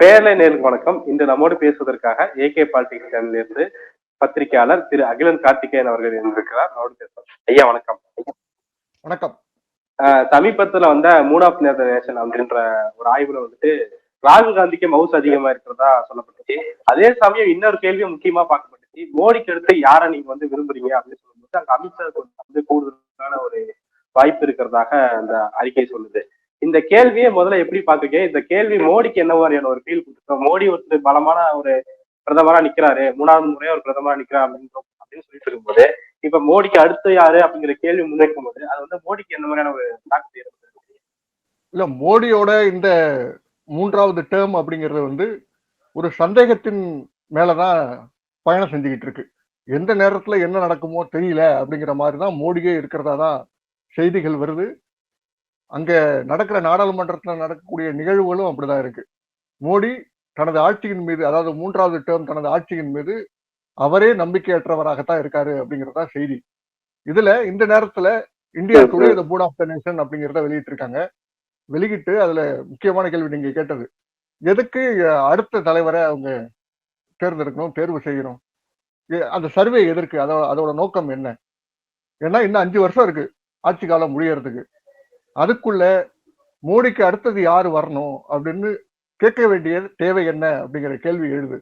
பேரலை நேருக்கு வணக்கம். இன்று நம்மோடு பேசுவதற்காக ஏகே பாலிடிக்ஸ் சேனலில் இருந்து பத்திரிகையாளர் திரு அகிலன் கார்த்திகேயன் அவர்கள் இருந்திருக்கிறார். அவரோடு பேசலாம் ஐயா வணக்கம். வணக்கம். சமீபத்துல வந்த மூட் ஆஃப் நேஷன் அப்படின்ற ஒரு ஆய்வுல வந்துட்டு ராகுல் காந்திக்கு மவுஸ் அதிகமா இருக்கிறதா சொல்லப்பட்டுச்சு. அதே சமயம் இன்னொரு கேள்வி முக்கியமா பார்க்கப்பட்டுச்சு. மோடிக்கு அடுத்து யாரை நீங்க வந்து விரும்புறீங்க அப்படின்னு சொல்லும்போது அங்க அமித்ஷா வந்து கூடுதலான ஒரு வாய்ப்பு இருக்கிறதாக அந்த அறிக்கை சொல்லுது. இந்த கேள்வியை முதல்ல எப்படி பாக்குறீங்க இந்த கேள்வி மோடிக்கு என்ன மாதிரியான ஒரு ஃபீல் கொடுத்துருக்கோம்? மோடி ஒருத்தர் பலமான ஒரு பிரதமரா நிக்கிறாரு. மூணாவது முறையா ஒரு பிரதமரா நிக்கிறார் அப்படின்னு அப்படின்னு சொல்லிட்டு இருக்கும்போது இப்ப மோடிக்கு அடுத்து யாரு அப்படிங்கிற கேள்வி முன்வைக்கும் போது அது வந்து மோடிக்கு என்ன மாதிரியான ஒரு தாக்கத்தை ஏற்படுத்துது? இல்ல மோடியோட இந்த மூன்றாவது டேர்ம் அப்படிங்கிறது வந்து ஒரு சந்தேகத்தின் மேலதான் பயணம் செஞ்சுக்கிட்டு இருக்கு. எந்த நேரத்துல என்ன நடக்குமோ தெரியல அப்படிங்கிற மாதிரி தான் மோடியே இருக்கிறதா தான் செய்திகள் வருது. அங்க நடக்கிற நாடாளுமன்றத்துல நடக்கக்கூடிய நிகழ்வுகளும் அப்படிதான் இருக்கு. மோடி தனது ஆட்சியின் மீது அதாவது மூன்றாவது டேர்ம் தனது ஆட்சியின் மீது அவரே நம்பிக்கையற்றவராகத்தான் இருக்காரு அப்படிங்கறதா செய்தி. இதுல இந்த நேரத்துல India Today the port of the nation அப்படிங்கிறத வெளியிட்டிருக்காங்க. வெளியிட்டு அதுல முக்கியமான கேள்வி நீங்க கேட்டது. எதுக்கு அடுத்த தலைவரை அவங்க தேர்ந்தெடுக்கணும் தேர்வு செய்யணும்? அந்த சர்வே எதற்கு அதோ அதோட நோக்கம் என்ன? ஏன்னா இன்னும் அஞ்சு வருஷம் இருக்கு. ஆட்சி காலம் முடியறதுக்கு. அதுக்குள்ள மோடிக்கு அடுத்தது யாரு வரணும் அப்படின்னு கேட்க வேண்டிய தேவை என்ன அப்படிங்கிற கேள்வி எழுது.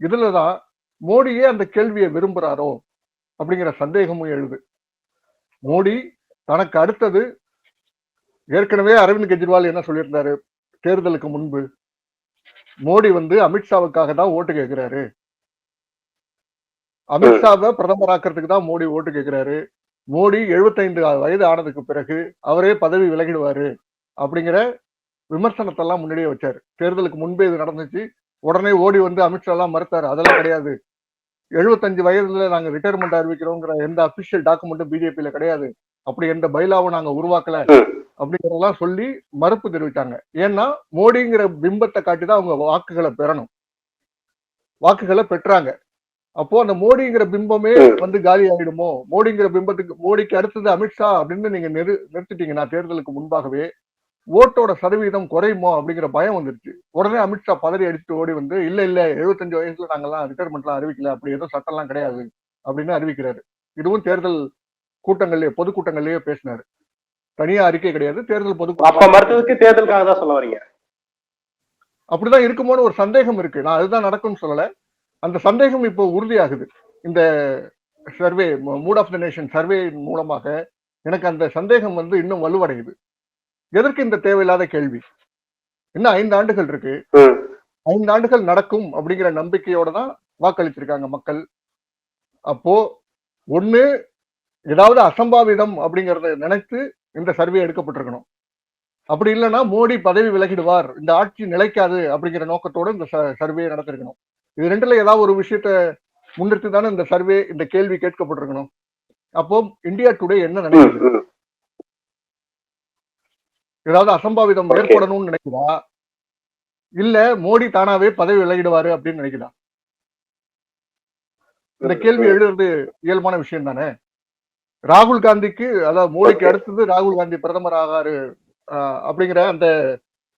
இதுலதான் மோடியே அந்த கேள்வியை விரும்புறாரோ அப்படிங்கிற சந்தேகமும் எழுது. மோடி தனக்கு அடுத்தது ஏற்கனவே அரவிந்த் கெஜ்ரிவால் என்ன சொல்லியிருந்தாரு? தேர்தலுக்கு முன்பு மோடி வந்து அமித்ஷாவுக்காக தான் ஓட்டு கேட்கிறாரு அமித்ஷாவை பிரதமராக்கிறதுக்கு தான் மோடி ஓட்டு கேட்கிறாரு மோடி 75 வயது ஆனதுக்கு பிறகு அவரே பதவி விலகிடுவாரு அப்படிங்கிற விமர்சனத்தை எல்லாம் முன்னாடியே வச்சாரு. தேர்தலுக்கு முன்பே இது நடந்துச்சு. உடனே ஓடி வந்து அமித்ஷா எல்லாம் மறுத்தாரு. அதெல்லாம் கிடையாது. 75 வயதுல நாங்க ரிட்டையர்மெண்ட் அறிவிக்கிறோங்கிற எந்த அபிஷியல் டாக்குமெண்ட்டும் பிஜேபியில கிடையாது. அப்படி எந்த பைலாவும் நாங்க உருவாக்கல அப்படிங்கிறதெல்லாம் சொல்லி மறுப்பு தெரிவித்தாங்க ஏன்னா மோடிங்கிற பிம்பத்தை காட்டி தான் அவங்க வாக்குகளை பெறணும். வாக்குகளை பெற்றாங்க. அப்போ அந்த மோடிங்கிற பிம்பமே வந்து காலி ஆயிடுமோ மோடிங்கிற பிம்பத்துக்கு மோடிக்கு அடுத்தது அமித்ஷா அப்படின்னு நீங்க நிறு நிறுத்திட்டீங்கன்னா தேர்தலுக்கு முன்பாகவே. ஓட்டோட சதவீதம் குறையுமோ அப்படிங்கிற பயம் வந்துருச்சு. உடனே அமித்ஷா பதறி அடிச்சுட்டு ஓடி வந்து இல்ல இல்ல 75 வயசுல நாங்கெல்லாம் ரிட்டையர்மெண்ட்லாம் அறிவிக்கல. அப்படி எதுவும் சட்டம்லாம் கிடையாது. அப்படின்னு அறிவிக்கிறாரு. இதுவும் தேர்தல் கூட்டங்கள்லயே பொதுக்கூட்டங்கள்லயே பேசினாரு. தனியா அறிக்கை கிடையாது. தேர்தல் அப்ப பொதுக்கூட்டம் மறுத்ததுக்கு தேர்தலுக்காக தான் சொல்ல வரீங்க? அப்படிதான் இருக்குமோன்னு ஒரு சந்தேகம் இருக்கு. நான் அதுதான் நடக்கும்னு சொல்லல. அந்த சந்தேகம் இப்போ உறுதியாகுது. இந்த survey mood of the nation survey மூலமாக எனக்கு அந்த சந்தேகம் வந்து இன்னும் வலுவடையுது. எதற்கு இந்த தேவையில்லாத கேள்வி? இன்னும் ஐந்து ஆண்டுகள் இருக்கு. ஐந்து ஆண்டுகள் நடக்கும் அப்படிங்கிற நம்பிக்கையோட தான் வாக்களிச்சிருக்காங்க மக்கள். அப்போ ஒண்ணு ஏதாவது அசம்பாவிதம் அப்படிங்கறத நினைத்து இந்த சர்வே எடுக்கப்பட்டிருக்கணும். அப்படி இல்லைன்னா மோடி பதவி விலகிடுவார். இந்த ஆட்சி நிலைக்காது அப்படிங்கிற நோக்கத்தோட இந்த சர்வே நடத்திருக்கணும். இது ரெண்டுல ஏதாவது ஒரு விஷயத்த முன்னிறுத்தி தானே இந்த சர்வே இந்த கேள்வி கேட்கப்பட்டிருக்கணும். அப்போ இந்தியா டுடே என்ன நினைக்குது. ஏதாவது அசம்பாவிதம். ஏற்படணும்னு நினைக்குதா? இல்ல மோடி தானாவே பதவி விலகிடுவாரு அப்படின்னு நினைக்குதா? இந்த கேள்வி எழுதுறது இயல்பான விஷயம் தானே? ராகுல் காந்திக்கு அதாவது மோடிக்கு. அடுத்தது ராகுல் காந்தி பிரதமர் ஆகாரு அப்படிங்கிற அந்த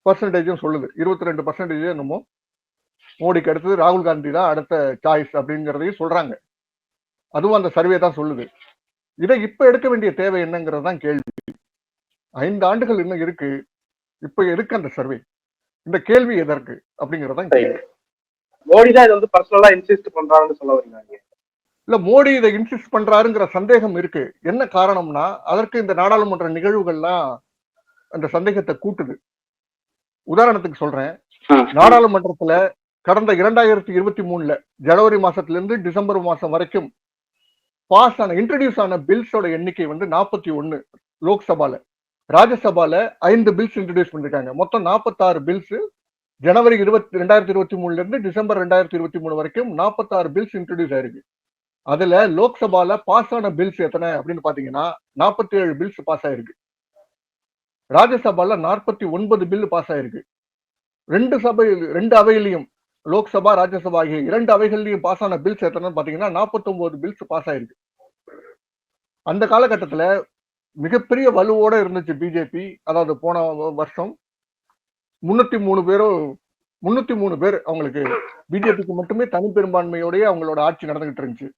பர்சன்டேஜும் சொல்லுது. இருபத்தி ரெண்டு பர்சன்டேஜ் என்னமோ. மோடிக்கு அடுத்தது ராகுல் காந்தி தான் அடுத்த சாய்ஸ் அப்படிங்கிறதையும் சொல்றாங்க. அதுவும் அந்த சர்வே தான் சொல்லுது. இதை இப்ப எடுக்க வேண்டிய தேவை என்னங்கிறது தான் கேள்வி. ஐந்து ஆண்டுகள் இன்னும் இருக்கு. இப்ப எதுக்கு அந்த சர்வே இந்த கேள்வி எதற்கு? அப்படிங்கறது தான் கேள்வி. மோடி தான் இது வந்து பர்சனலா இன்சிஸ்ட் பண்றாருன்னு சொல்ல வரீங்க. இல்ல மோடி இதை இன்சிஸ்ட் பண்றாருங்கிற சந்தேகம் இருக்கு. என்ன காரணம்னா அதற்கு இந்த நாடாளுமன்ற நிகழ்வுகள்லாம் அந்த சந்தேகத்தை கூட்டுது. உதாரணத்துக்கு சொல்றேன். நாடாளுமன்றத்துல கடந்த இரண்டாயிரத்தி இருபத்தி மூணுல ஜனவரி மாசத்திலிருந்து டிசம்பர் மாசம் வரைக்கும் பாஸ் ஆன இன்ட்ரடியூஸ் ஆன பில்ஸோட எண்ணிக்கை வந்து நாற்பத்தி ஒன்று லோக்சபால. ராஜ்யசபால ஐந்து பில்ஸ் இன்ட்ரடியூஸ் பண்ணிருக்காங்க. மொத்தம் நாற்பத்தாறு பில்ஸ் ஜனவரி இருபத்தி ரெண்டாயிரத்தி இருபத்தி மூணுல இருந்து டிசம்பர் ரெண்டாயிரத்தி இருபத்தி மூணு வரைக்கும் நாற்பத்தாறு பில்ஸ் இன்ட்ரடியூஸ் ஆயிருக்கு. அதுல லோக்சபால பாஸ் ஆன பில்ஸ் எத்தனை அப்படின்னு பாத்தீங்கன்னா நாற்பத்தி ஏழு பில்ஸ் பாஸ் ஆயிருக்கு. ராஜ்யசபால நாற்பத்தி ஒன்பது பில் பாஸ் ஆயிருக்கு. ரெண்டு சபை ரெண்டு அவையிலையும் லோக்சபா ராஜ்யசபா ஆகிய இரண்டு அவைகள்லையும் பாஸ் ஆன பில்ஸ் எத்தனைன்னு பாத்தீங்கன்னா 49 பில்ஸ் பாஸ் ஆயிருக்கு. அந்த காலகட்டத்துல மிகப்பெரிய வலுவோட இருந்துச்சு பிஜேபி அதாவது போன வருஷம் முன்னூத்தி மூணு பேரும் முன்னூத்தி மூணு பேர் அவங்களுக்கு பிஜேபிக்கு மட்டுமே தனி பெரும்பான்மையோடய அவங்களோட ஆட்சி நடந்துகிட்டு இருந்துச்சு.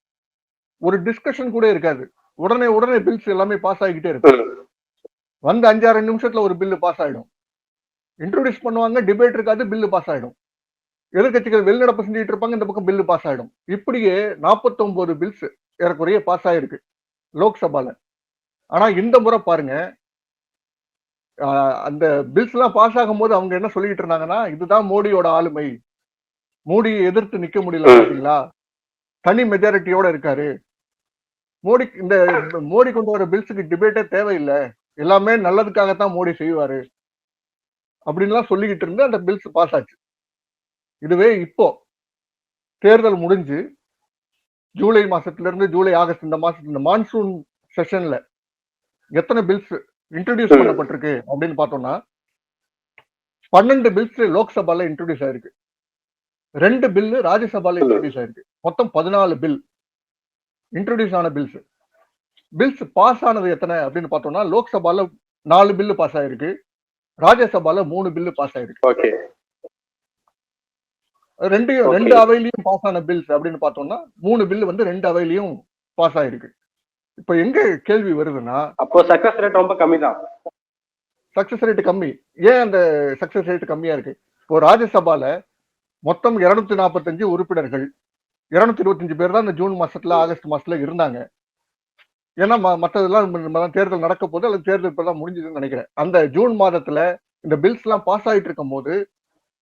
ஒரு டிஸ்கஷன் கூட இருக்காது. உடனே உடனே பில்ஸ் எல்லாமே பாஸ் ஆகிக்கிட்டே இருக்கு. வந்து அஞ்சாறு நிமிஷத்துல ஒரு பில்லு பாஸ் ஆயிடும். இன்ட்ரோடியூஸ் பண்ணுவாங்க டிபேட் இருக்காது பில்லு பாஸ் ஆயிடும். எதிர்கட்சிகள் வெளிநடப்பு செஞ்சுட்டு இருப்பாங்க இந்த பக்கம் பில்லு பாஸ் ஆகிடும் இப்படியே 49 பில்ஸ் ஏறக்குறைய பாஸ் ஆயிருக்கு லோக்சபால. ஆனா இந்த முறை பாருங்க ஆஹ் அந்த பில்ஸ் எல்லாம் பாஸ் ஆகும் போது அவங்க என்ன சொல்லிட்டு இருந்தாங்கன்னா இதுதான் மோடியோட ஆளுமை. மோடியை எதிர்த்து நிக்க முடியல பாத்தீங்களா? தனி மெஜாரிட்டியோட இருக்காரு. மோடி இந்த மோடி கொண்டு வர பில்ஸுக்கு டிபேட்டே தேவையில்லை. எல்லாமே நல்லதுக்காகத்தான் மோடி செய்வாரு. அப்படின்லாம் சொல்லிக்கிட்டு இருந்து அந்த பில்ஸ் பாஸ் ஆச்சு. இதுவே இப்போ தேர்தல் முடிஞ்சு ஜூலை மாசத்துல இருந்து ஜூலை ஆகஸ்ட் இந்த மாசம் இந்த மான்சூன் செஷன்ல எத்தனை பில்ஸ் இன்ட்ரடியூஸ். பண்ணப்பட்டிருக்கு அப்படின்னு பார்த்தோம்னா பன்னெண்டு பில்ஸ் லோக்சபால இன்ட்ரடியூஸ் ஆயிருக்கு. ரெண்டு பில்லு ராஜ்யசபால. இன்ட்ரடியூஸ் ஆயிருக்கு. மொத்தம் பதினாலு பில் இன்ட்ரடியூஸ் ஆன பில்ஸ் பில்ஸ் பாஸ் ஆனது எத்தனை அப்படின்னு பார்த்தோம்னா லோக்சபால நாலு பில்லு பாஸ் ஆயிருக்கு. ராஜ்யசபால மூணு பில்லு பாஸ் ஆயிருக்கு. ரெண்டு. ரெண்டு அவையிலையும் பாஸ் ஆன பில்ஸ் அப்படின்னு பார்த்தோம்னா மூணு பில் வந்து ரெண்டு அவையிலையும் பாஸ் ஆயிருக்கு. இப்ப எங்க கேள்வி வருதுன்னா அப்போ சக்சஸ் ரேட் ரொம்ப கம்மி தான் சக்சஸ் ரேட் கம்மி. ஏன் அந்த சக்சஸ் ரேட் கம்மியா இருக்கு? இப்போ ராஜ்யசபால மொத்தம் இருநூத்தி நாற்பத்தஞ்சு உறுப்பினர்கள் இருநூத்தி இருபத்தஞ்சு பேர் தான் இந்த ஜூன் மாசத்துல ஆகஸ்ட் மாசத்துல இருந்தாங்க. ஏன்னா ம- மத்ததெல்லாம் ம- ம- தேர்தல் நடக்க போது அல்லது தேர்தல் இப்பதான் முடிஞ்சதுன்னு நினைக்கிறேன். அந்த ஜூன் மாதத்துல இந்த பில்ஸ் எல்லாம் பாஸ் ஆயிட்டு இருக்கும் போது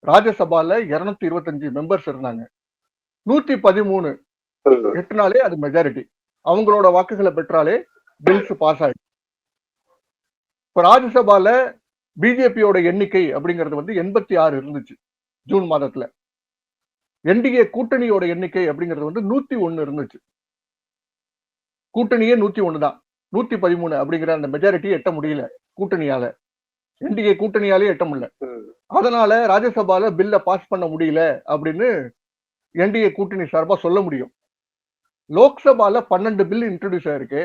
ராஜ்யசபால இருநூத்தி இருபத்தஞ்சு மெம்பர்ஸ் இருந்தாங்க. நூத்தி பதிமூணு எட்டுனாலே அது மெஜாரிட்டி அவங்களோட வாக்குகளை பெற்றாலே பில்ஸ் பாஸ் ஆயிடும் இப்ப ராஜ்யசபால பிஜேபியோட எண்ணிக்கை அப்படிங்கிறது வந்து எண்பத்தி ஆறு இருந்துச்சு ஜூன் மாதத்துல. என்டிஏ கூட்டணியோட எண்ணிக்கை அப்படிங்கிறது வந்து நூத்தி ஒன்னு இருந்துச்சு. கூட்டணியே நூத்தி ஒன்னு தான். நூத்தி பதிமூணு அப்படிங்கிற அந்த மெஜாரிட்டி எட்ட முடியல கூட்டணியால. என்டிஏ கூட்டணியாலே எட்ட முடியல. அதனால ராஜ்யசபால பில்ல பாஸ் பண்ண முடியல அப்படின்னு என்டிஏ கூட்டணி சார்பா சொல்ல முடியும். லோக்சபால பன்னெண்டு பில் இன்ட்ரடியூஸ் ஆயிருக்கு.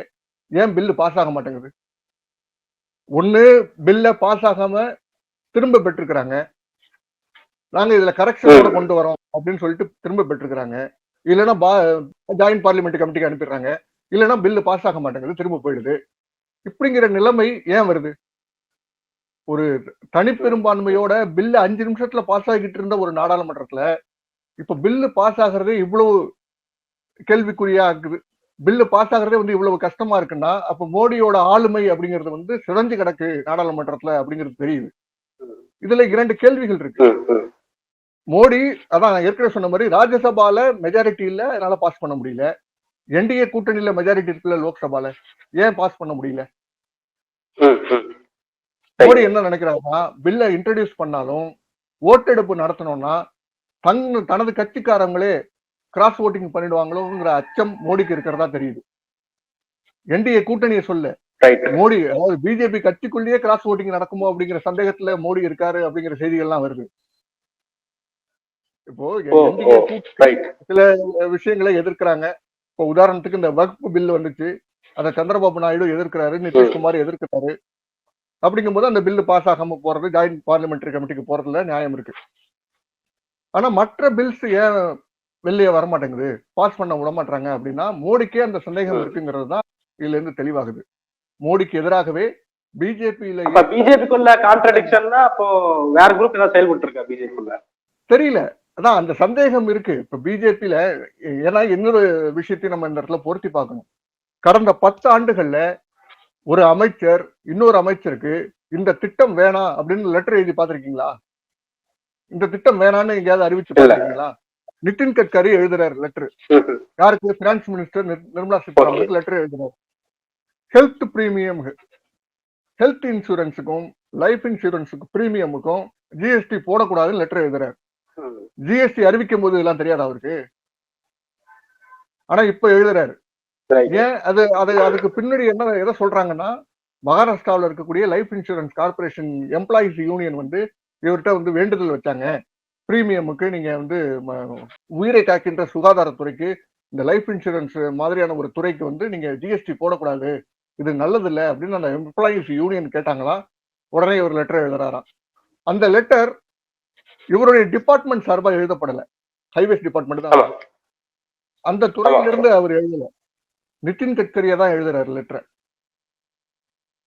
ஏன் பில்லு பாஸ் ஆக மாட்டேங்குது? ஒண்ணு பில்ல பாஸ் ஆகாம திரும்ப பெற்றிருக்கிறாங்க நாங்க இதுல கரெக்ஷனோட கொண்டு வரோம் அப்படின்னு சொல்லிட்டு திரும்ப பெற்றிருக்கிறாங்க இல்லைன்னா ஜாயிண்ட் பார்லிமெண்ட் கமிட்டிக்கு அனுப்பிடுறாங்க. இல்லைன்னா பில்லு பாஸ் ஆக மாட்டேங்குது திரும்ப போயிடுது. இப்படிங்கிற நிலைமை ஏன் வருது? ஒரு தனிப்பெரும்பான்மையோட பில்லு அஞ்சு நிமிஷத்துல பாஸ் ஆகிட்டு இருந்த ஒரு நாடாளுமன்றத்துல இப்ப பில்லு பாஸ் ஆகுறதே இவ்வளவு கேள்விக்குறியா இருக்குது. பில்லு பாஸ் ஆகுறதே வந்து இவ்வளவு கஷ்டமா இருக்குன்னா அப்ப மோடியோட ஆளுமை அப்படிங்கிறது வந்து சிதஞ்சு கிடக்கு நாடாளுமன்றத்துல அப்படிங்கிறது தெரியுது. இதுல இரண்டு கேள்விகள் இருக்கு. மோடி அதான் நான் ஏற்கனவே சொன்ன மாதிரி ராஜ்யசபால மெஜாரிட்டி இல்ல அதனால பாஸ் பண்ண முடியல. என்டிஏ கூட்டணியில மெஜாரிட்டி இருக்குல்ல லோக்சபால ஏன் பாஸ் பண்ண முடியல. மோடி என்ன நினைக்கிறாருன்னா பில்ல இன்ட்ரடியூஸ் பண்ணாலும் ஓட்டெடுப்பு நடத்தணும்னா தன் தனது கட்சிக்காரங்களே கிராஸ் ஓட்டிங் பண்ணிடுவாங்களோங்கிற அச்சம் மோடிக்கு இருக்கிறதா தெரியுது. என்டிஏ கூட்டணியை சொல்ல. மோடி அதாவது பிஜேபி கட்சிக்குள்ளேயே கிராஸ் ஓட்டிங் நடக்குமோ அப்படிங்கிற சந்தேகத்துல மோடி இருக்காரு அப்படிங்கிற செய்திகள்லாம் வருது. இப்போ ரைட் விஷயங்களை எதிர்க்கிறாங்க. இப்போ உதாரணத்துக்கு இந்த வக்ஃப் பில் வந்துச்சு. அதை சந்திரபாபு நாயுடு எதிர்க்கிறாரு நிதிஷ்குமார் எதிர்க்கிறாரு. அப்படிங்கும்போது அந்த பில்லு பாஸ் ஆகாம போறது ஜாயிண்ட் பார்லிமெண்டரி கமிட்டிக்கு போறதுல நியாயம் இருக்கு. ஆனா மற்ற பில்ஸ் ஏன் வெளியே வர மாட்டேங்குது பாஸ் பண்ண விட மாட்டாங்க அப்படின்னா மோடிக்கே அந்த சந்தேகம். இருக்குங்கிறது தான் இதுல இருந்து தெளிவாகுது. மோடிக்கு எதிராகவே பிஜேபியில பிஜேபிக்குள்ள கான்ட்ரடிக்ஷன்னா அப்போ வேற குரூப் ஏதாவது செயல்பட்டு இருக்கா பிஜேபிக்குள்ள? தெரியல. அதான் அந்த சந்தேகம் இருக்கு. இப்ப பிஜேபியில ஏன்னா இன்னொரு விஷயத்தையும் நம்ம இந்த இடத்துல பொருத்தி பார்க்கணும். கடந்த பத்து ஆண்டுகள்ல ஒரு அமைச்சர் இன்னொரு அமைச்சருக்கு இந்த திட்டம் வேணாம் அப்படின்னு லெட்டர் எழுதி பார்த்திருக்கீங்களா இந்த திட்டம் வேணாம்னு எங்கேயாவது அறிவிச்சு இல்ல. பார்த்திருக்கீங்களா நிதின் கட்கரி எழுதுறாரு லெட்டர். யாருக்கு பினான்ஸ் மினிஸ்டர் நிர்மலா சீதாராமனுக்கு லெட்டர் எழுதுறாரு ஹெல்த் பிரீமியம் ஹெல்த் இன்சூரன்ஸுக்கும் லைஃப் இன்சூரன்ஸுக்கும் பிரீமியமுக்கும் ஜிஎஸ்டி போடக்கூடாதுன்னு லெட்டர் எழுதுறாரு. ஜிஎஸ்டி அறிவிக்கும் போது இதெல்லாம் தெரியாது அவருக்கு ஆனா இப்ப எழுதுறாரு. ஏன் அது அது அதுக்கு பின்னாடி என்ன எதை சொல்றாங்கன்னா மகாராஷ்டிராவில் இருக்கக்கூடிய life insurance corporation employees union வந்து இவர்கிட்ட வந்து வேண்டுதல் வச்சாங்க. பிரீமியமுக்கு நீங்க வந்து உயிரை காக்கின்ற சுகாதாரத்துறைக்கு இந்த லைஃப் இன்சூரன்ஸ் மாதிரியான ஒரு துறைக்கு வந்து நீங்க ஜிஎஸ்டி போடக்கூடாது. இது நல்லது இல்லை அப்படின்னு அந்த எம்ப்ளாயிஸ் யூனியன் கேட்டாங்களா உடனே ஒரு லெட்டர் எழுதுறாராம். அந்த லெட்டர் இவருடைய டிபார்ட்மெண்ட் சார்பா எழுதப்படல. ஹைவேஸ் டிபார்ட்மெண்ட் தான். அந்த துறையிலிருந்து அவர் எழுதல. நிதின் கட்கரியா தான் எழுதுறாரு லெட்டர்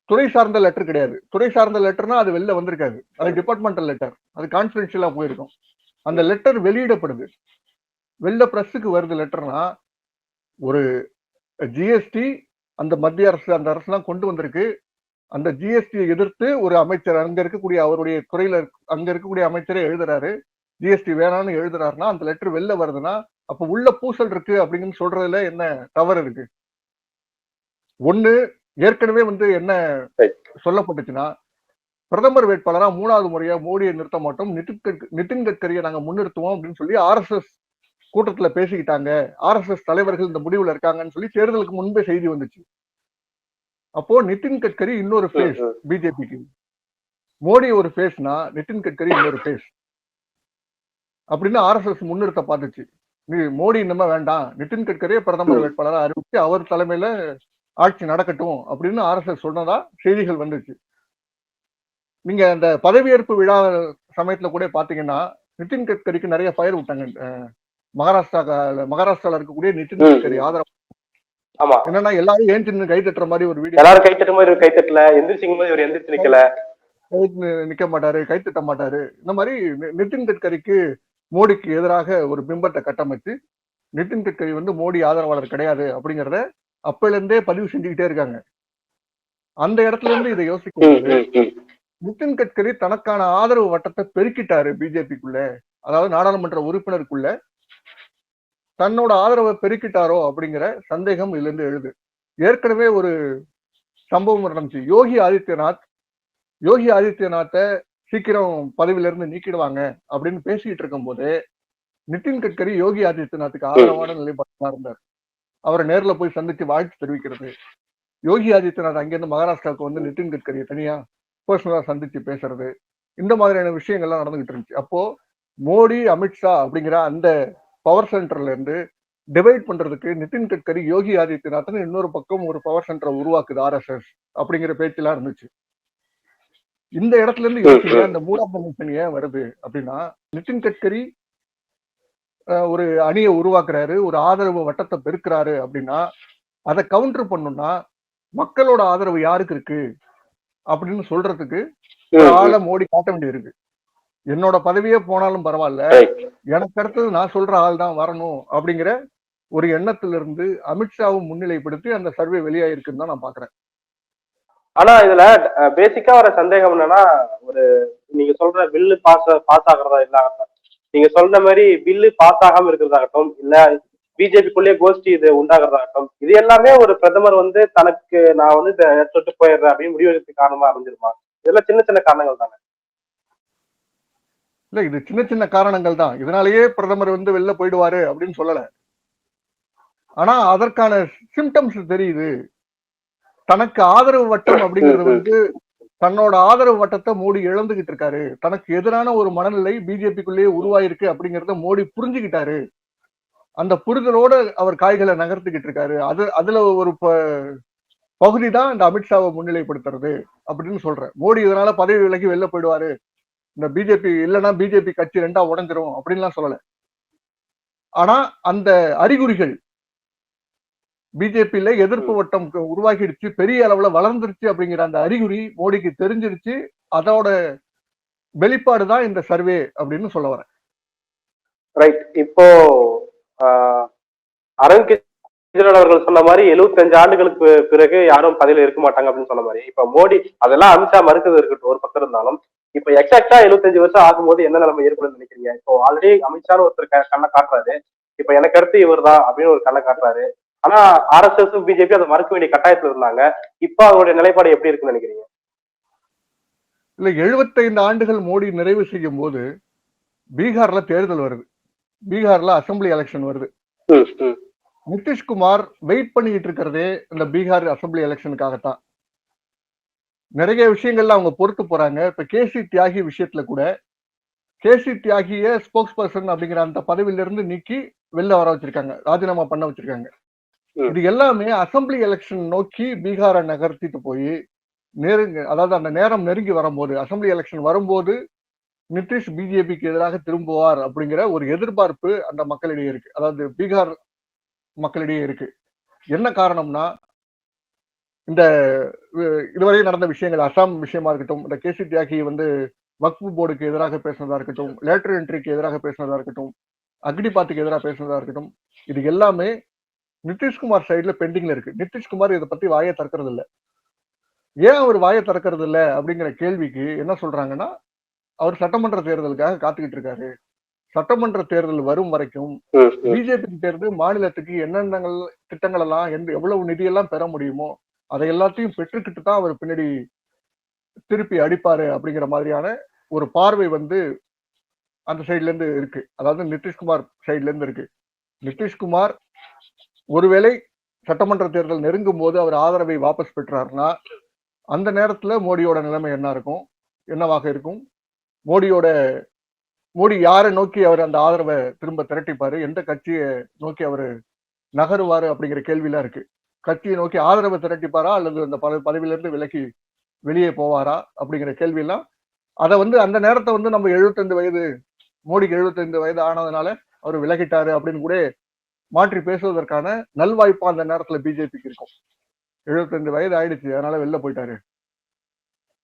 துறை சார்ந்த லெட்டர் கிடையாது. துறை சார்ந்த லெட்டர்னா அது வெளில வந்திருக்காது. அது டிபார்ட்மெண்டல் லெட்டர் அது கான்பிடென்ஷியலா போயிருக்கும். அந்த லெட்டர் வெளியிடப்படுது. வெளில பிரஸுக்கு வருது லெட்டர்னா ஒரு ஜிஎஸ்டி அந்த மத்திய அரசு அந்த அரசுலாம் கொண்டு வந்திருக்கு. அந்த ஜிஎஸ்டியை எதிர்த்து ஒரு அமைச்சர் அங்க இருக்கக்கூடிய அவருடைய துறையில அங்க இருக்கக்கூடிய அமைச்சரே எழுதுறாரு. ஜிஎஸ்டி வேணாம்னு எழுதுறாருன்னா அந்த லெட்டர் வெளில வருதுன்னா அப்ப உள்ள பூசல் இருக்கு அப்படின்னு சொல்றதுல என்ன தவறு இருக்கு? ஒண்ணு ஏற்கனவே வந்து என்ன. சொல்லப்பட்டுச்சுன்னா பிரதமர் வேட்பாளரா மூணாவது முறையா மோடியை நிறுத்த மாட்டோம். நிதின் கட்க- நிதின் கட்கரியை நாங்க முன்னிறுத்துவோம் அப்படின்னு சொல்லி ஆர்எஸ்எஸ் கூட்டத்துல பேசிக்கிட்டாங்க. ஆர்எஸ்எஸ் தலைவர்கள் இந்த முடிவுல இருக்காங்கன்னு சொல்லி தேர்தலுக்கு முன்பே செய்தி வந்துச்சு. அப்போ நிதின் கட்கரி இன்னொரு ஃபேஸ். பிஜேபிக்கு. மோடி ஒரு ஃபேஸ்னா நிதின் கட்கரி இன்னொரு ஃபேஸ் அப்படின்னு ஆர்எஸ்எஸ் முன்னிறுத்த பார்த்துச்சு. மோடி இனிமே வேண்டாம். நிதின் கட்கரியை பிரதமர். வேட்பாளராக அறிவிச்சு அவர் தலைமையில ஆட்சி நடக்கட்டும் அப்படின்னு ஆர்எஸ்எஸ் சொன்னதா செய்திகள் வந்துச்சு. நீங்க அந்த பதவியேற்பு விழா சமயத்துல கூட பாத்தீங்கன்னா நிதின் கட்கரிக்கு நிறைய ஃபயர் விட்டாங்க. மகாராஷ்டிரா மகாராஷ்டிரால இருக்கக்கூடிய நிதின். கட்கரி ஆதரவு. ஆமா. என்னன்னா எல்லாரும் ஏன் கை தட்டுற மாதிரி ஒரு வீடியோ. எல்லாரும் கை தட்டும் போது இவர் கை தட்டல. எந்திரிச்சிக்கும் போது இவர் எந்திரிச்சு நிக்கல. நிக்க மாட்டாரு கை தட்ட மாட்டாரு. இந்த மாதிரி நிதின் கட்கரிக்கு மோடிக்கு எதிராக ஒரு பிம்பத்தை கட்டமைச்சு நிதின் கட்கரி வந்து மோடி ஆதரவாளர் கிடையாது அப்படிங்கறத அப்பையில இருந்தே பதிவு செஞ்சுக்கிட்டே இருக்காங்க. அந்த இடத்துல இருந்து இதை யோசிக்கும். நிதின் கட்கரி தனக்கான ஆதரவு வட்டத்தை பெருக்கிட்டாரு பிஜேபிக்குள்ள அதாவது நாடாளுமன்ற உறுப்பினருக்குள்ள. தன்னோட ஆதரவை பெருக்கிட்டாரோ அப்படிங்கிற சந்தேகம் இதுல இருந்து எழுது. ஏற்கனவே ஒரு சம்பவம் நடந்துச்சு. யோகி ஆதித்யநாத் யோகி ஆதித்யநாத்தை சீக்கிரம் பதவியில இருந்து நீக்கிடுவாங்க அப்படின்னு பேசிட்டு இருக்கும் போது நிதின் கட்கரி யோகி ஆதித்யநாத்துக்கு ஆதரவான நிலைப்பாடு இருந்தார். அவரை நேர்ல போய் சந்திச்சு வாழ்த்து தெரிவிக்கிறது. யோகி ஆதித்யநாத் அங்கிருந்து மகாராஷ்டிராவுக்கு வந்து நிதின் கட்கரியை தனியா பர்சனலா சந்திச்சு பேசுறது. இந்த மாதிரியான விஷயங்கள்லாம் நடந்துகிட்டு இருந்துச்சு. அப்போ மோடி அமித்ஷா அப்படிங்கிற அந்த பவர் சென்டர்ல இருந்து டிவைட் பண்றதுக்கு நிதின் கட்கரி யோகி ஆதித்யநாத்னு இன்னொரு பக்கம் ஒரு பவர் சென்டரை உருவாக்குது ஆர்எஸ்எஸ் அப்படிங்கிற பேச்செல்லாம் இருந்துச்சு. இந்த இடத்துல இருந்து யோசிங்க இந்த மூடாம் கமிஷன் ஏன் வருது அப்படின்னா நிதின் கட்கரி ஒரு அணியை உருவாக்குறாரு ஒரு ஆதரவு வட்டத்தை பெருக்கிறாரு அப்படின்னா அதை கவுண்டர் பண்ணணும்னா மக்களோட ஆதரவு யாருக்கு இருக்கு? அப்படின்னு சொல்றதுக்கு ஆளை மோடி காட்ட வேண்டியிருக்கு. என்னோட பதவியே போனாலும் பரவாயில்ல. எனக்கு அடுத்தது நான் சொல்ற ஆள் தான் வரணும் அப்படிங்கிற ஒரு எண்ணத்துல இருந்து அமித்ஷாவும் முன்னிலைப்படுத்தி அந்த சர்வே வெளியாயிருக்குன்னு தான் நான் பாக்குறேன். ஆனா இதுல பேசிக்கா வர சந்தேகம் என்னன்னா ஒரு நீங்க சொல்ற பில்லு பாஸ் பாஸ் ஆகுறதா இல்லாகட்டும் நீங்க சொல்ற மாதிரி பில்லு பாஸ் ஆகாம இருக்கிறதாகட்டும் இல்ல பிஜேபிக்குள்ளேயே கோஷ்டி இது உண்டாகிறதாகட்டும் இது எல்லாமே ஒரு பிரதமர் வந்து தனக்கு நான் வந்து இதை எடுத்துட்டு போயிடுறேன் அப்படின்னு முடிவெடுத்து காரணமா அமைஞ்சிருமா? இதெல்லாம் சின்ன சின்ன காரணங்கள் தானே. இல்ல இது சின்ன சின்ன காரணங்கள் தான். இதனாலேயே பிரதமர் வந்து வெளில போயிடுவாரு அப்படின்னு சொல்லல. ஆனா அதற்கான சிம்டம்ஸ் தெரியுது. தனக்கு ஆதரவு வட்டம் அப்படிங்கிறது வந்து தன்னோட ஆதரவு வட்டத்தை மோடி இழந்துகிட்டு இருக்காரு. தனக்கு எதிரான ஒரு மனநிலை பிஜேபிக்குள்ளேயே உருவாயிருக்கு அப்படிங்கிறத மோடி புரிஞ்சுக்கிட்டாரு அந்த புரிதலோட அவர் காய்களை நகர்த்துக்கிட்டு இருக்காரு. அது அதுல ஒரு ப- பகுதி தான் இந்த அமித்ஷாவை முன்னிலைப்படுத்துறது அப்படின்னு சொல்றேன். மோடி இதனால பதவி விலகி வெளில போயிடுவாரு. இந்த பிஜேபி இல்லைன்னா பிஜேபி கட்சி ரெண்டா உடஞ்சிரும் அப்படின்லாம் சொல்லலை. ஆனா அந்த அறிகுறிகள் பிஜேபியில எதிர்ப்பு வட்டம் உருவாகிடுச்சு பெரிய அளவுல வளர்ந்துருச்சு அப்படிங்கிற அந்த அறிகுறி மோடிக்கு தெரிஞ்சிருச்சு. அதோட வெளிப்பாடு தான் இந்த சர்வே அப்படின்னு சொல்ல வரேன். ரைட் இப்போ அரவிந்த் கெஜ்ரிவால் அவர்கள் சொன்ன மாதிரி 75 ஆண்டுகளுக்கு பிறகு யாரும் பதவியில இருக்க மாட்டாங்க அப்படின்னு சொன்ன மாதிரி. இப்ப மோடி அதெல்லாம் அமித்ஷா மறுக்கிறது இருக்கட்டும் ஒரு பக்கம் இருந்தாலும். இப்ப எக்ஸாக்டா 75 வருஷம் ஆகும்போது என்ன நிலைமை ஏற்படும் நினைக்கிறீங்க? இப்போ ஆல்ரெடி அமித்ஷான்னு ஒருத்தர் கண்ணை காட்டுறாரு. இப்ப எனக்கு அடுத்து இவர் தான் அப்படின்னு ஒரு கண்ணை காட்டுறாரு. ஆனா ஆர்எஸ்எஸ் பிஜேபி அதை மறுக்க வேண்டிய கட்டாயத்துல இருந்தாங்க. இப்போ அவருடைய நிலைப்பாடு எப்படி இருக்குன்னு நினைக்கிறீங்க? இல்ல 75 ஆண்டுகள் மோடி நிறைவு செய்யும் போது பீகார்ல தேர்தல் வருது. பீகார்ல அசெம்பிளி எலெக்ஷன் வருது. நிதிஷ்குமார் வெயிட் பண்ணிக்கிட்டு இருக்கிறதே இந்த பீகார் அசெம்பிளி எலெக்ஷனுக்காகத்தான் நிறைய விஷயங்கள்ல அவங்க பொறுத்து போறாங்க. இப்ப கேசி தியாகி விஷயத்துல கூட கேசி தியாகிய ஸ்போக்ஸ் பர்சன் அப்படிங்கிற அந்த பதவியில இருந்து நீக்கி வெளில வர வச்சிருக்காங்க. ராஜினாமா பண்ண வச்சிருக்காங்க. இது எல்லாமே அசெம்பிளி எலெக்ஷன் நோக்கி பீகாரை நகர்த்திட்டு போய் நெருங்க அதாவது அந்த நேரம் நெருங்கி வரும்போது அசெம்பிளி எலெக்ஷன் வரும்போது நிதிஷ் பிஜேபிக்கு எதிராக திரும்புவார் அப்படிங்கிற ஒரு எதிர்பார்ப்பு அந்த மக்களிடையே இருக்கு. அதாவது பீகார் மக்களிடையே இருக்கு. என்ன காரணம்னா இந்த இதுவரை நடந்த விஷயங்கள் அசாம் விஷயமா இருக்கட்டும் இந்த கேசி தியாகி வந்து வக்ஃபு போர்டுக்கு எதிராக பேசினதா இருக்கட்டும் லேட்டர் என்ட்ரிக்கு எதிராக பேசினதா இருக்கட்டும் அக்னிபாத்துக்கு எதிராக பேசினதா இருக்கட்டும் இது எல்லாமே நிதிஷ்குமார் சைடுல பெண்டிங்ல இருக்கு. நிதிஷ்குமார் இதை பத்தி வாயை திறக்கிறது இல்ல ஏன் அவர் வாயை திறக்கிறது இல்ல அப்படிங்கிற கேள்விக்கு என்ன சொல்றாங்கன்னா அவர் சட்டமன்ற தேர்தலுக்காக காத்துக்கிட்டு இருக்காரு. சட்டமன்ற தேர்தல் வரும் வரைக்கும். பிஜேபி தேர்ந்து மாநிலத்துக்கு என்னென்ன திட்டங்கள் எல்லாம் எந்த எவ்வளவு நிதியெல்லாம் பெற முடியுமோ அதை எல்லாத்தையும் பெற்றுக்கிட்டு தான் அவர் பின்னாடி திருப்பி அடிப்பாரு அப்படிங்கிற மாதிரியான ஒரு பார்வை வந்து அந்த சைட்ல இருந்து இருக்கு. அதாவது நிதிஷ்குமார் சைட்ல இருந்து இருக்கு. நிதிஷ்குமார் ஒருவேளை சட்டமன்ற தேர்தல் நெருங்கும் போது அவர் ஆதரவை வாபஸ் பெற்றார்னா அந்த நேரத்துல மோடியோட நிலைமை என்ன இருக்கும்? என்னவாக இருக்கும்? மோடியோட மோடி யாரை நோக்கி அவர் அந்த ஆதரவை திரும்ப திரட்டிப்பாரு? எந்த கட்சியை நோக்கி அவர் நகருவாரு அப்படிங்கிற கேள்வியெல்லாம் இருக்கு. கட்சியை நோக்கி ஆதரவை திரட்டிப்பாரா? அல்லது அந்த பத பதவியிலிருந்து விலக்கி வெளியே போவாரா? அப்படிங்கிற கேள்வியெல்லாம் அதை வந்து அந்த நேரத்தை வந்து நம்ம 75 வயது மோடிக்கு 75 வயது ஆனதுனால அவர் விலகிட்டாரு அப்படின்னு கூட மாற்றி பேசுவதற்கான நல்வாய்ப்பு அந்த நேரத்துல பிஜேபிக்கு இருக்கும். 75 வயது ஆயிடுச்சு அதனால வெளில போயிட்டாரு.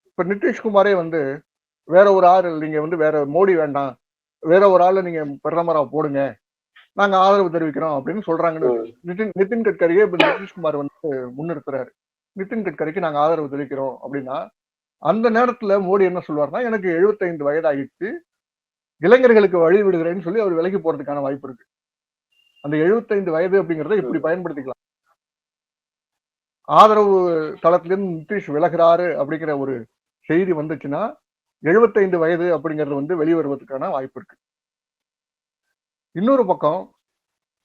இப்ப நிதிஷ்குமாரே வந்து வேற ஒரு ஆள் நீங்க வந்து வேற மோடி வேண்டாம் வேற ஒரு ஆளை நீங்க பிரதமரா போடுங்க நாங்க ஆதரவு தெரிவிக்கிறோம் அப்படின்னு சொல்றாங்கன்னு நிதின் நிதின் கட்கரியே இப்ப நிதிஷ்குமார் வந்து முன்னிறுத்துறாரு. நிதின் கட்கரிக்கு நாங்க ஆதரவு தெரிவிக்கிறோம் அப்படின்னா அந்த நேரத்துல மோடி என்ன சொல்வார்னா எனக்கு 75 வயது ஆகிடுச்சு இளைஞர்களுக்கு வழி விடுகிறேன்னு சொல்லி அவர் விலகி போறதுக்கான வாய்ப்பு இருக்கு. அந்த 75 வயது அப்படிங்கறத இப்படி பயன்படுத்திக்கலாம். ஆதரவு தளத்திலிருந்து நிதிஷ் விலகிறாரு அப்படிங்கிற ஒரு செய்தி வந்துச்சுன்னா 75 வயது அப்படிங்கிறது வந்து வெளிவருவதற்கான வாய்ப்பு இருக்கு. இன்னொரு பக்கம்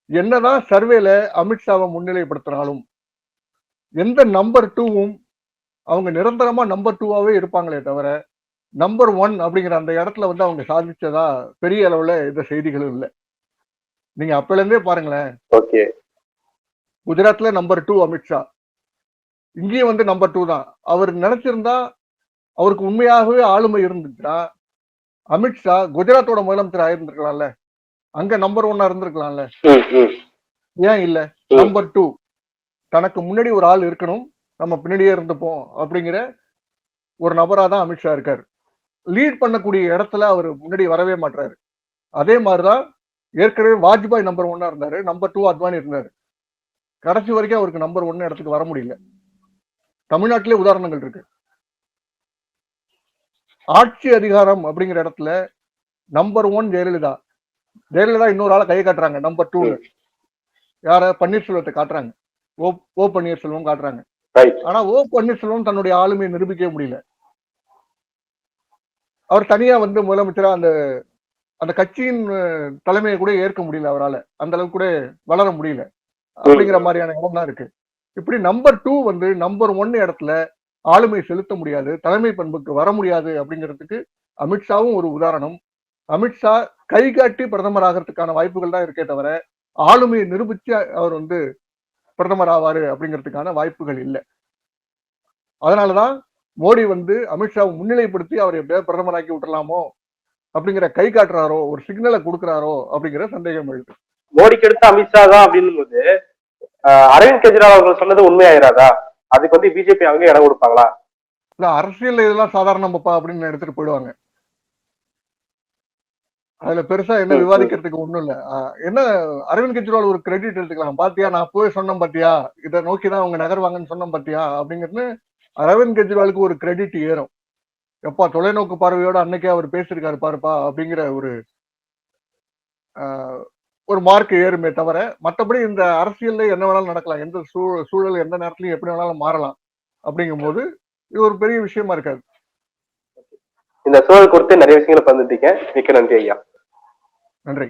என்னதான் சர்வேல அமித்ஷாவை முன்னிலைப்படுத்தினாலும் எந்த நம்பர் டூவும் அவங்க நிரந்தரமா நம்பர் டூவாவே இருப்பாங்களே தவிர நம்பர் ஒன் அப்படிங்கிற அந்த இடத்துல வந்து அவங்க சாதிச்சதா பெரிய அளவுல எந்த செய்திகளும் இல்லை. நீங்க அப்பல இருந்தே பாருங்களேன். ஓகே. குஜராத்ல நம்பர் டூ அமித்ஷா இங்கேயும் வந்து நம்பர் டூ தான். அவர் நினைச்சிருந்தா அவருக்கு உண்மையாகவே ஆளுமை இருந்துச்சுன்னா அமித்ஷா குஜராத்தோட முதலமைச்சர் ஆயிருந்திருக்கலாம்ல அங்க நம்பர் ஒன்னா இருந்திருக்கலாம்ல. ஏன் இல்ல. நம்பர் டூ தனக்கு முன்னாடி ஒரு ஆள் இருக்கணும். நம்ம பின்னாடியே இருந்துப்போம் அப்படிங்கிற ஒரு நபரா தான் அமித்ஷா இருக்காரு. லீட் பண்ணக்கூடிய இடத்துல அவர் முன்னாடி வரவே மாட்டாரு அதே மாதிரிதான் ஏற்கனவே வாஜ்பாய் நம்பர் ஒன்னா இருந்தாரு நம்பர் டூ அத்வானி இருந்தாரு. கடைசி வரைக்கும் அவருக்கு நம்பர் ஒன்னு இடத்துக்கு வர முடியல. தமிழ்நாட்டிலே உதாரணங்கள் இருக்கு. ஆட்சி அதிகாரம் அப்படிங்கிற இடத்துல நம்பர் ஒன் ஜெயலலிதா. ஜெயலலிதா இன்னொரு ஆளை கை காட்டுறாங்க நம்பர் டூ யார? பன்னீர்செல்வத்தை காட்டுறாங்க. ஓ ஓ பன்னீர்செல்வம் காட்டுறாங்க. ஆனா ஓ பன்னீர்செல்வம் தன்னுடைய ஆளுமையை நிரூபிக்கவே முடியல. அவர் தனியா வந்து முதலமைச்சரா அந்த அந்த கட்சியின் தலைமையை கூட ஏற்க முடியல அவரால. அந்த அளவுக்கு கூட வளர முடியல. அப்படிங்கிற மாதிரியான இடம் தான் இருக்கு. இப்படி நம்பர் டூ வந்து நம்பர் ஒன் இடத்துல ஆளுமை செலுத்த முடியாது தலைமை பண்புக்கு வர முடியாது அப்படிங்கிறதுக்கு அமித்ஷாவும் ஒரு உதாரணம். அமித்ஷா கை காட்டி பிரதமர் ஆகிறதுக்கான வாய்ப்புகள் தான் இருக்கே தவிர ஆளுமையை நிரூபிச்சு அவர் வந்து பிரதமர் ஆவாரு அப்படிங்கிறதுக்கான வாய்ப்புகள் இல்லை. அதனாலதான் மோடி வந்து அமித்ஷாவை முன்னிலைப்படுத்தி அவர் எப்படியாவது பிரதமராக்கி விட்டுறலாமோ அப்படிங்கிற கை காட்டுறாரோ ஒரு சிக்னலை கொடுக்குறாரோ அப்படிங்கிற சந்தேகம் எழுது. மோடிக்கு அடுத்து அமித்ஷா தான் அப்படின்னும் போது அரவிந்த் கெஜ்ரிவால் அவர்கள் சொன்னது உண்மையாயிராதா? அதுக்கு வந்து பிஜேபி அவங்க இடம் கொடுப்பாங்களா? இல்ல அரசியல் இதெல்லாம் சாதாரணப்பா அப்படின்னு எடுத்துட்டு போயிடுவாங்க. அதுல பெருசா என்ன. விவாதிக்கிறதுக்கு ஒண்ணும் இல்ல. என்ன அரவிந்த் கெஜ்ரிவால் ஒரு கிரெடிட் எடுத்துக்கலாம். பாத்தியா நான் அப்பவே சொன்னேன் பாத்தியா இதை நோக்கிதான் அவங்க நகர்வாங்கன்னு சொன்னேன் பாத்தியா அப்படிங்கிறது அரவிந்த் கெஜ்ரிவாலுக்கு ஒரு கிரெடிட் ஏறும். எப்பா தொலைநோக்கு பார்வையோட அன்னைக்கே அவர் பேசியிருக்காரு பாருப்பா அப்படிங்கிற ஒரு ஒரு மார்க் ஏறுமே தவிர மற்றபடி இந்த அரசியல்ல என்ன வேணாலும் நடக்கலாம். எந்த சூ சூழல் எந்த நேரத்துலயும் எப்படி வேணாலும் மாறலாம் அப்படிங்கும்போது இது ஒரு பெரிய விஷயமா இருக்காது. இந்த சூழல் குறித்து நிறைய விஷயங்களை பகிர்ந்துட்டீங்க. மிக்க நன்றி ஐயா. நன்றி.